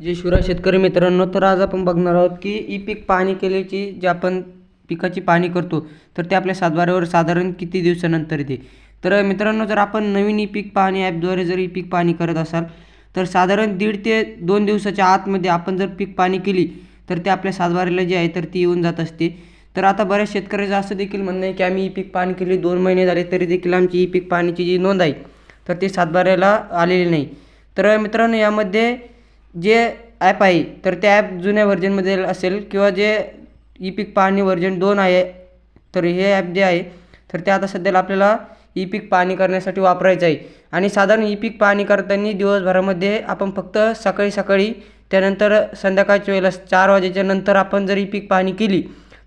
जे शिवराय शेतकरी मित्रांनो तर आज आपण बघणार आहोत की ई पीक पाहणी केल्याची जे आपण पिकाची पाहणी करतो तर ते आपल्या सातबाऱ्यावर साधारण किती दिवसानंतर येते? तर मित्रांनो जर आपण नवीन ई पीक पाहणी ॲपद्वारे जर ई पीक पाहणी करत असाल तर साधारण दीड ते दोन दिवसाच्या आतमध्ये आपण जर पीक पाहणी केली तर ते आपल्या सातबाऱ्याला जे आहे तर ती येऊन जात असते. तर आता बऱ्याच शेतकऱ्याचं असं देखील म्हणणं आहे की आम्ही ई पीक पाहणी केली दोन महिने झाले तरी देखील आमची ई पीक पाहणीची जी नोंद आहे तर ती सातबाऱ्याला आलेली नाही. तर मित्रांनो यामध्ये जे ॲप आहे तर ते ॲप जुन्या व्हर्जनमध्ये असेल किंवा जे ई पीक पाहणी व्हर्जन दोन आहे तर हे ॲप जे आहे तर ते आता सध्याला आपल्याला ई पीक पाहणी करण्यासाठी वापरायचं आहे. आणि साधारण ई पीक पाहणी करताना दिवसभरामध्ये आपण फक्त सकाळी सकाळी त्यानंतर संध्याकाळच्या वेळेला चार वाजेच्या नंतर आपण जर ई पीक पाहणी केली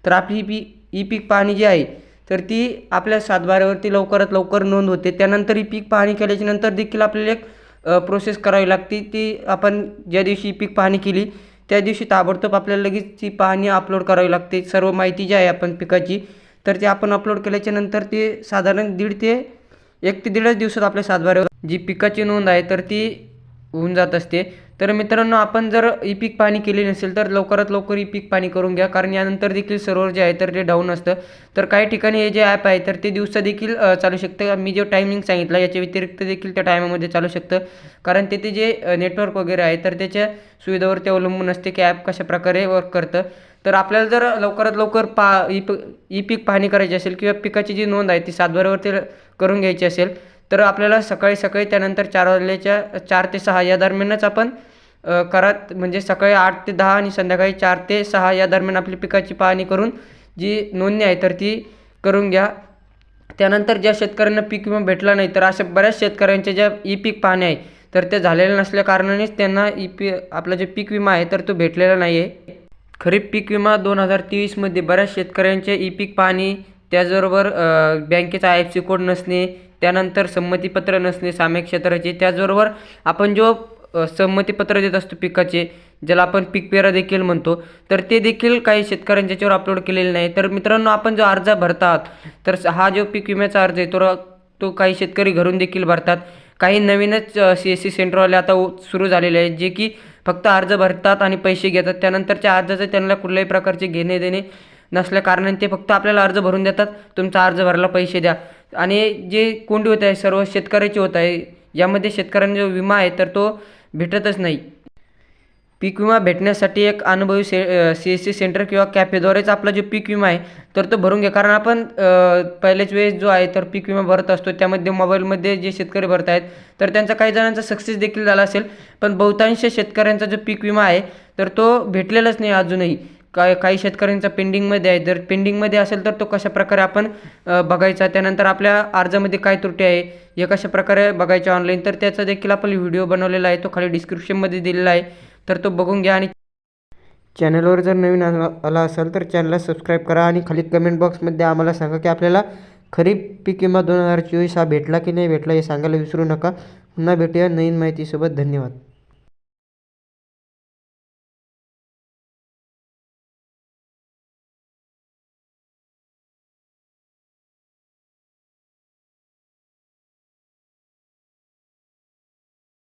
तर आपली पी ई पीक पाहणी जी आहे तर ती आपल्या सातबाऱ्यावरती लवकरात लवकर नोंद होते. त्यानंतर ही पीक पाहणी केल्याच्यानंतर देखील आपल्याला एक प्रोसेस करावी लागते. ती आपण ज्या दिवशी पीक पाहणी केली त्या दिवशी ताबडतोब आपल्याला लगेच ती पाहणी अपलोड करावी लागते. सर्व माहिती जी आहे आपण पिकाची तर ती आपण अपलोड केल्याच्यानंतर ते साधारण दीड ते एक ते दीडच दिवसात आपल्या सातबाऱ्यावर जी पिकाची नोंद आहे तर ती होऊन जात असते. तर मित्रांनो आपण जर ई पीक पाणी केली नसेल तर लवकरात लवकर ई पीक पाणी करून घ्या कारण यानंतर देखील सर्व्हर जे आहे तर ते डाऊन असतं. तर काही ठिकाणी हे जे ॲप आहे तर ते दिवसा देखील चालू शकतं. मी जो टायमिंग सांगितला याच्या व्यतिरिक्त देखील त्या टायमामध्ये चालू शकतं. कारण तेथे जे नेटवर्क वगैरे आहे तर त्याच्या सुविधावरती अवलंबून असते की ॲप कशा प्रकारे वर्क करतं. तर आपल्याला जर लवकरात लवकर पा ई प ई पीक पाहणी करायची असेल किंवा पिकाची जी नोंद आहे ती सातबाऱ्यावरती करून घ्यायची असेल तर आपल्याला सकाळी सकाळी त्यानंतर चार वाजल्याच्या चार ते सहा या दरम्यानच आपण करत म्हणजे सकाळी आठ ते दहा आणि संध्याकाळी चार ते सहा या दरम्यान आपली पिकाची पाहणी करून जी नोंदणी आहे तर ती करून घ्या. त्यानंतर ज्या शेतकऱ्यांना पीक विमा भेटला नाही तर अशा बऱ्याच शेतकऱ्यांच्या ज्या ई पीक पाहणे आहे तर ते झालेल्या नसल्या कारणानेच त्यांना ई पी आपला जे पीक विमा आहे तर तो भेटलेला नाही आहे खरीप पीक विमा दोन हजार तेवीसमध्ये बऱ्याच शेतकऱ्यांचे ई पीक पाहणी त्याचबरोबर बँकेचा आय एफ सी कोड नसणे त्यानंतर संमतीपत्र नसणे सामायिक क्षेत्राचे त्याचबरोबर आपण जो संमतीपत्र देत असतो पिकाचे ज्याला आपण पीक पेरा देखील म्हणतो तर ते देखील काही शेतकऱ्यांच्या याच्यावर अपलोड केलेले नाही. तर मित्रांनो आपण जो अर्ज भरतात तर हा जो पीक विम्याचा अर्ज आहे तो तो काही शेतकरी घरून देखील भरतात. काही नवीनच सी एस सी सेंटरवाले आता सुरू झालेले आहेत जे की फक्त अर्ज भरतात आणि पैसे घेतात. त्यानंतरच्या अर्जाचं त्यांना कुठल्याही प्रकारचे घेणे देणे नसल्या कारणाने ते फक्त आपल्याला अर्ज भरून देतात. तुमचा अर्ज भरायला पैसे द्या. आणि जे कोंडी होत आहे सर्व शेतकऱ्याची होत आहे यामध्ये शेतकऱ्यांचा जो विमा आहे तर तो भेटतच नाही. पीक विमा भेटण्यासाठी एक अनुभवी से सी एस सी सेंटर किंवा कॅफेद्वारेच आपला जो पीक विमा आहे तर तो भरून घ्या. कारण आपण पहिल्याच वेळेस जो आहे तर पीक विमा भरत असतो. त्यामध्ये मोबाईलमध्ये जे शेतकरी भरत आहेत तर त्यांचा काही जणांचा सक्सेस देखील झाला असेल. पण बहुतांश शेतकऱ्यांचा जो पीक विमा आहे तर तो भेटलेलाच नाही अजूनही. काय काही शेतकऱ्यांचा पेंडिंगमध्ये आहे. जर पेंडिंगमध्ये असेल तर तो कशा प्रकारे आपण बघायचा? त्यानंतर आपल्या अर्जामध्ये काय त्रुटी आहे हे कशा प्रकारे बघायचे ऑनलाईन तर त्याचा देखील आपण व्हिडिओ बनवलेला आहे. तो खाली डिस्क्रिप्शनमध्ये दिलेला आहे. तर तो बघून घ्या आणि चॅनलवर जर नवीन आला आला असाल तर चॅनलला सबस्क्राईब करा आणि खाली कमेंट बॉक्समध्ये आम्हाला सांगा की आपल्याला खरीप पीक विमा दोन हजार चोवीस हा भेटला की नाही भेटला हे सांगायला विसरू नका. पुन्हा भेटूया नवीन माहितीसोबत. धन्यवाद.